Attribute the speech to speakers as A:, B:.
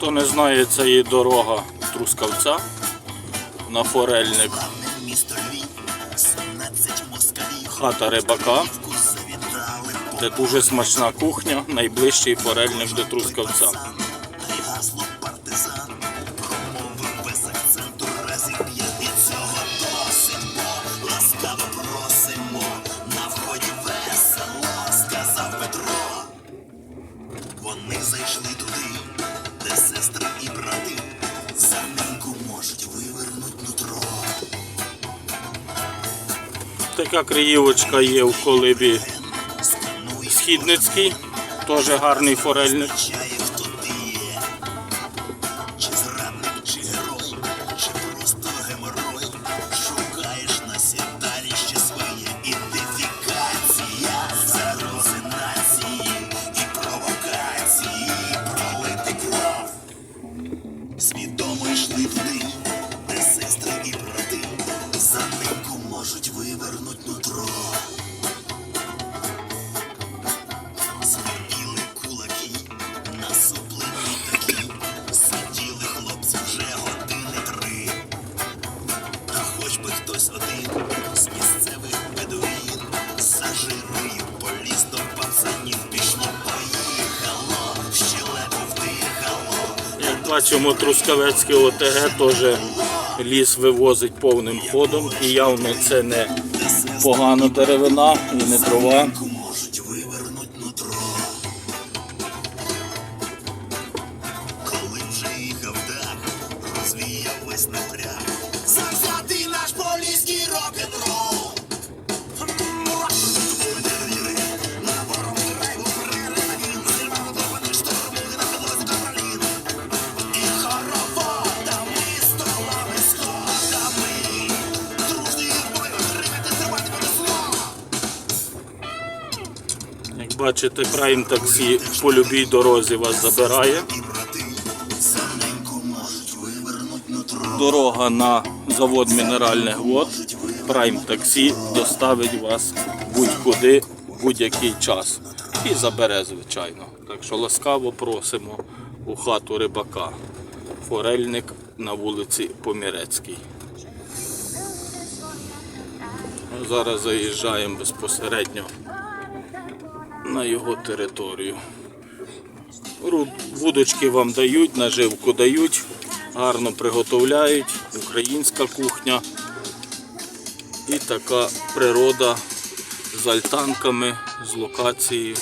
A: Хто не знає, це є дорога Трускавця на форельник.
B: Місто Львів, 17 москалів,
A: Хата рибака, де дуже смачна кухня, найближчий форельник до Трускавця. Така криївочка є в колибі Східницький, теж гарний форельник. Бачимо, Трускавецьке ОТГ теж ліс вивозить повним ходом. І явно це не погана деревина і не трава.
B: Коли вже їхав так, розвіяв весь напряг.
A: Бачите, прайм таксі по любій дорозі вас забирає. Дорога на завод мінеральних вод. Прайм таксі доставить вас будь-куди, будь-який час. І забере, звичайно. Так що ласкаво просимо у хату рибака. Форельник на вулиці Помірецькій. Зараз заїжджаємо безпосередньо на його територію. Вудочки вам дають, наживку дають, гарно приготовляють, українська кухня. І така природа з альтанками, з локацією.